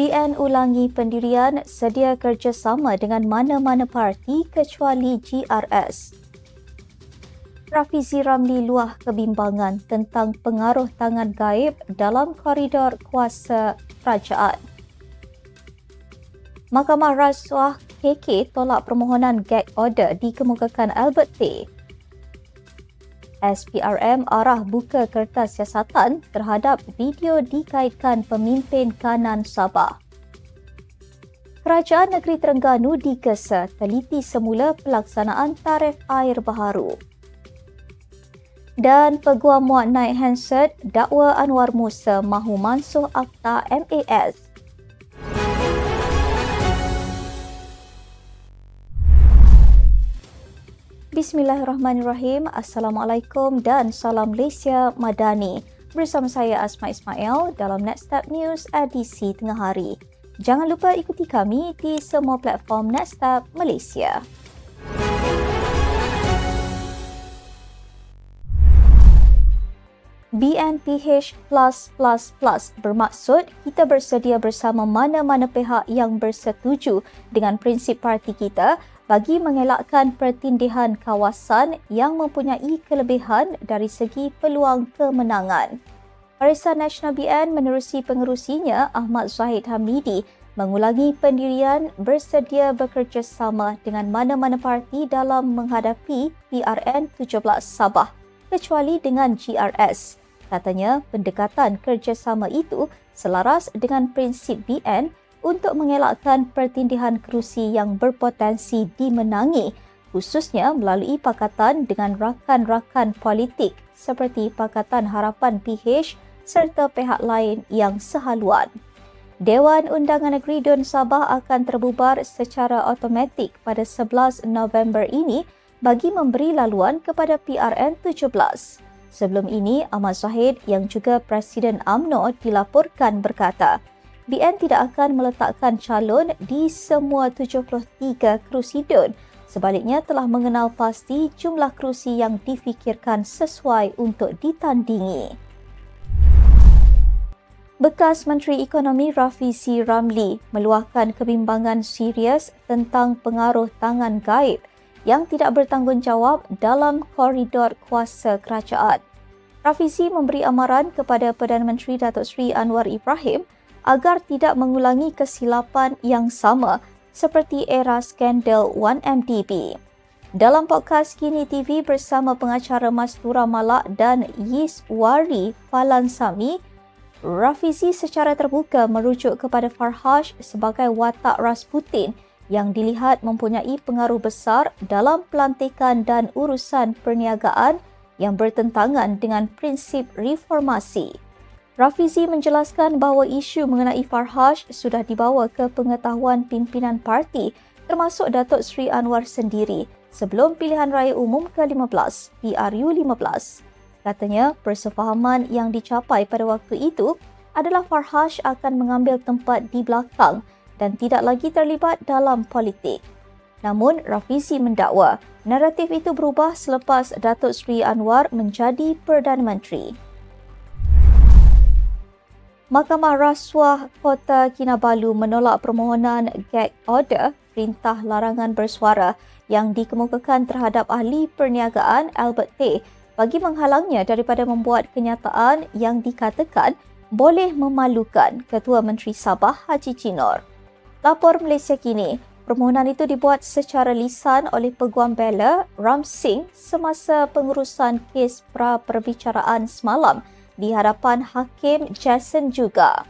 BN ulangi pendirian sedia kerjasama dengan mana-mana parti kecuali GRS. Rafizi Ramli luah kebimbangan tentang pengaruh tangan gaib dalam koridor kuasa kerajaan. Mahkamah Rasuah KK tolak permohonan gag order dikemukakan Albert Tay. SPRM arah buka kertas siasatan terhadap video dikaitkan pemimpin kanan Sabah. Kerajaan Negeri Terengganu digesa teliti semula pelaksanaan tarif air baharu. Dan Peguam Muat naik handset dakwa Anwar Musa mahu mansuh Akta MAS Bismillahirrahmanirrahim. Assalamualaikum dan salam Malaysia Madani. Bersama saya Asma Ismail dalam Next Step News edisi tengah hari. Jangan lupa ikuti kami di semua platform Next Step Malaysia. BNPH plus plus plus bermaksud kita bersedia bersama mana-mana pihak yang bersetuju dengan prinsip parti kita bagi mengelakkan pertindihan kawasan yang mempunyai kelebihan dari segi peluang kemenangan. Barisan Nasional BN menerusi pengerusinya Ahmad Zahid Hamidi mengulangi pendirian bersedia bekerjasama dengan mana-mana parti dalam menghadapi PRN 17 Sabah kecuali dengan GRS. Katanya pendekatan kerjasama itu selaras dengan prinsip BN untuk mengelakkan pertindihan kerusi yang berpotensi dimenangi khususnya melalui pakatan dengan rakan-rakan politik seperti Pakatan Harapan PH serta pihak lain yang sehaluan. Dewan Undangan Negeri Dun Sabah akan terbubar secara automatik pada 11 November ini bagi memberi laluan kepada PRN 17. Sebelum ini, Ahmad Zahid yang juga Presiden AMNO dilaporkan berkata, BN tidak akan meletakkan calon di semua 73 kerusi DUN. Sebaliknya telah mengenal pasti jumlah kerusi yang difikirkan sesuai untuk ditandingi. Bekas Menteri Ekonomi Rafizi Ramli meluahkan kebimbangan serius tentang pengaruh tangan gaib yang tidak bertanggungjawab dalam koridor kuasa kerajaan. Rafizi memberi amaran kepada Perdana Menteri Datuk Seri Anwar Ibrahim agar tidak mengulangi kesilapan yang sama seperti era skandal 1MDB. Dalam podcast Kini TV bersama pengacara Mastura Malak dan Yiswari Falansami, Rafizi secara terbuka merujuk kepada Farhash sebagai watak Rasputin yang dilihat mempunyai pengaruh besar dalam pelantikan dan urusan perniagaan yang bertentangan dengan prinsip reformasi. Rafizi menjelaskan bahawa isu mengenai Farhash sudah dibawa ke pengetahuan pimpinan parti termasuk Datuk Seri Anwar sendiri sebelum pilihan raya umum ke-15 PRU 15. Katanya persefahaman yang dicapai pada waktu itu adalah Farhash akan mengambil tempat di belakang dan tidak lagi terlibat dalam politik. Namun Rafizi mendakwa naratif itu berubah selepas Datuk Seri Anwar menjadi Perdana Menteri. Mahkamah Rasuah Kota Kinabalu menolak permohonan gag order perintah larangan bersuara yang dikemukakan terhadap ahli perniagaan Albert Tay bagi menghalangnya daripada membuat kenyataan yang dikatakan boleh memalukan Ketua Menteri Sabah Haji Chinor. Lapor Malaysia kini, permohonan itu dibuat secara lisan oleh Peguam Bela Ram Singh semasa pengurusan kes pra perbicaraan semalam di hadapan Hakim Jason juga.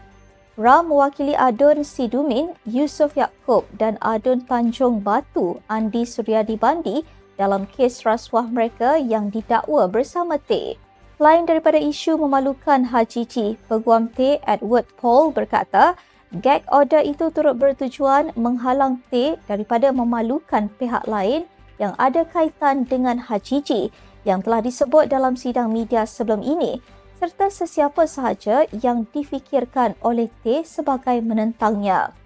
Ram mewakili Adun Sidumin, Yusof Yaakob dan Adun Tanjung Batu Andi Suryadi Bandi dalam kes rasuah mereka yang didakwa bersama T. Selain daripada isu memalukan Haji Ji, Peguam T. Edward Paul berkata, gag order itu turut bertujuan menghalang T daripada memalukan pihak lain yang ada kaitan dengan Haji Ji yang telah disebut dalam sidang media sebelum ini serta sesiapa sahaja yang difikirkan oleh T sebagai menentangnya.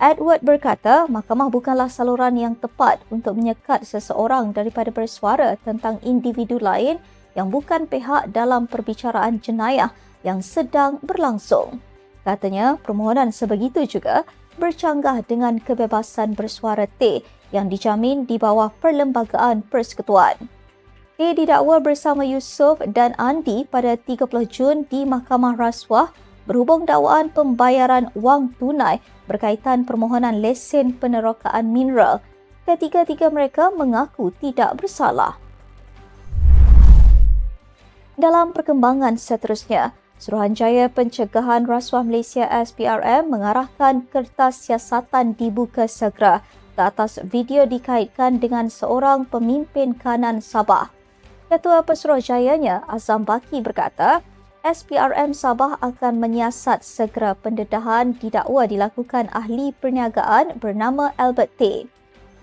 Edward berkata, mahkamah bukanlah saluran yang tepat untuk menyekat seseorang daripada bersuara tentang individu lain yang bukan pihak dalam perbicaraan jenayah yang sedang berlangsung. Katanya permohonan sebegitu juga bercanggah dengan kebebasan bersuara T yang dijamin di bawah Perlembagaan Persekutuan. T didakwa bersama Yusof dan Andi pada 30 Jun di Mahkamah Rasuah berhubung dakwaan pembayaran wang tunai berkaitan permohonan lesen penerokaan mineral. Ketiga-tiga mereka mengaku tidak bersalah. Dalam perkembangan seterusnya, Suruhanjaya Pencegahan Rasuah Malaysia SPRM mengarahkan kertas siasatan dibuka segera ke atas video dikaitkan dengan seorang pemimpin kanan Sabah. Ketua Pesuruhjayanya Azam Baki berkata, SPRM Sabah akan menyiasat segera pendedahan didakwa dilakukan ahli perniagaan bernama Albert Tay.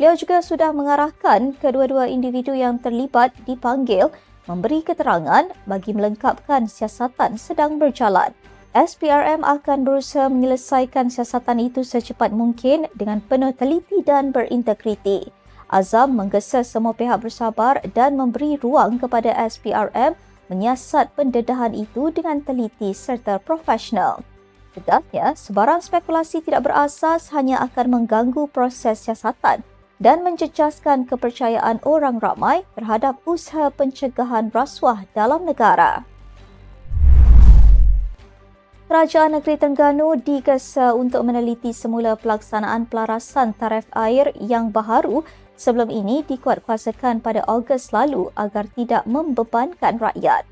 Beliau juga sudah mengarahkan kedua-dua individu yang terlibat dipanggil memberi keterangan bagi melengkapkan siasatan sedang berjalan. SPRM akan berusaha menyelesaikan siasatan itu secepat mungkin dengan penuh teliti dan berintegriti. Azam menggesa semua pihak bersabar dan memberi ruang kepada SPRM menyiasat pendedahan itu dengan teliti serta profesional. Tegaknya, sebarang spekulasi tidak berasas hanya akan mengganggu proses siasatan dan mencecaskan kepercayaan orang ramai terhadap usaha pencegahan rasuah dalam negara. Kerajaan Negeri Terengganu digesa untuk meneliti semula pelaksanaan pelarasan tarif air yang baharu sebelum ini dikuatkuasakan pada Ogos lalu agar tidak membebankan rakyat.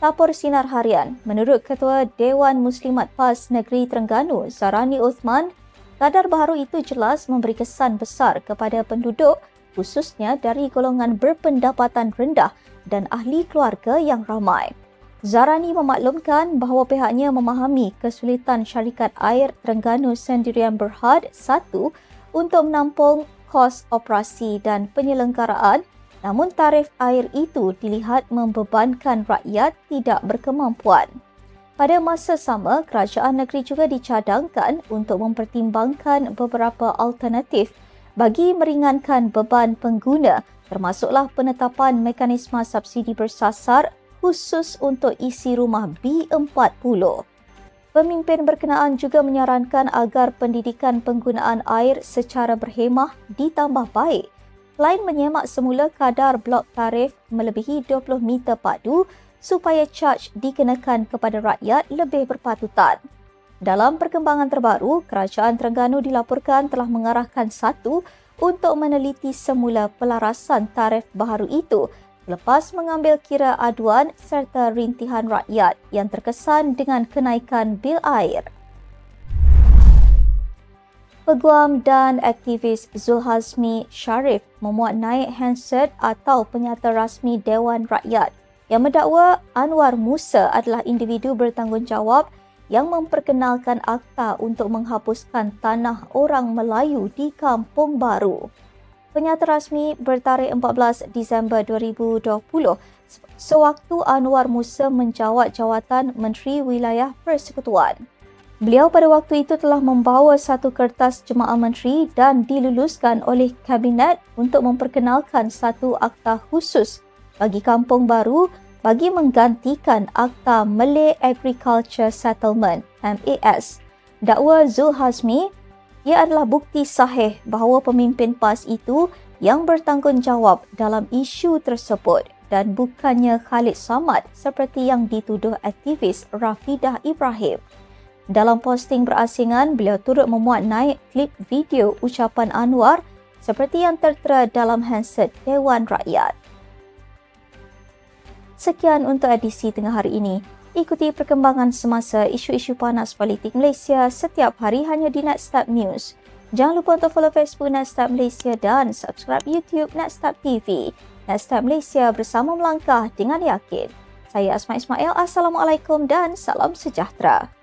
Lapor Sinar Harian, menurut Ketua Dewan Muslimat PAS Negeri Terengganu, Zarani Uthman, Kadar baharu itu jelas memberi kesan besar kepada penduduk khususnya dari golongan berpendapatan rendah dan ahli keluarga yang ramai. Zarani memaklumkan bahawa pihaknya memahami kesulitan syarikat air Terengganu Sendirian Berhad satu untuk menampung kos operasi dan penyelenggaraan namun tarif air itu dilihat membebankan rakyat tidak berkemampuan. Pada masa sama, kerajaan negeri juga dicadangkan untuk mempertimbangkan beberapa alternatif bagi meringankan beban pengguna termasuklah penetapan mekanisme subsidi bersasar khusus untuk isi rumah B40. Pemimpin berkenaan juga menyarankan agar pendidikan penggunaan air secara berhemah ditambah baik. Selain menyemak semula kadar blok tarif melebihi 20 meter padu supaya charge dikenakan kepada rakyat lebih berpatutan. Dalam perkembangan terbaru, Kerajaan Terengganu dilaporkan telah mengarahkan satu untuk meneliti semula pelarasan tarif baharu itu lepas mengambil kira aduan serta rintihan rakyat yang terkesan dengan kenaikan bil air. Peguam dan aktivis Zulhazmi Sharif memuat naik handset atau penyata rasmi Dewan Rakyat yang mendakwa Anwar Musa adalah individu bertanggungjawab yang memperkenalkan akta untuk menghapuskan tanah orang Melayu di Kampung Baru. Penyata rasmi bertarikh 14 Disember 2020 sewaktu Anwar Musa menjawat jawatan Menteri Wilayah Persekutuan. Beliau pada waktu itu telah membawa satu kertas jemaah menteri dan diluluskan oleh Kabinet untuk memperkenalkan satu akta khusus bagi kampung baru bagi menggantikan Akta Malay Agriculture Settlement MAS. Dakwa Zul Hazmi, ia adalah bukti sahih bahawa pemimpin PAS itu yang bertanggungjawab dalam isu tersebut dan bukannya Khalid Samad seperti yang dituduh aktivis Rafidah Ibrahim. Dalam posting berasingan, beliau turut memuat naik klip video ucapan Anwar seperti yang tertera dalam handset Dewan Rakyat. Sekian untuk edisi tengah hari ini. Ikuti perkembangan semasa isu-isu panas politik Malaysia setiap hari hanya di Netstab News. Jangan lupa untuk follow Facebook Netstab Malaysia dan subscribe YouTube Netstab TV. Netstab Malaysia bersama melangkah dengan yakin. Saya Asma Ismail. Assalamualaikum dan salam sejahtera.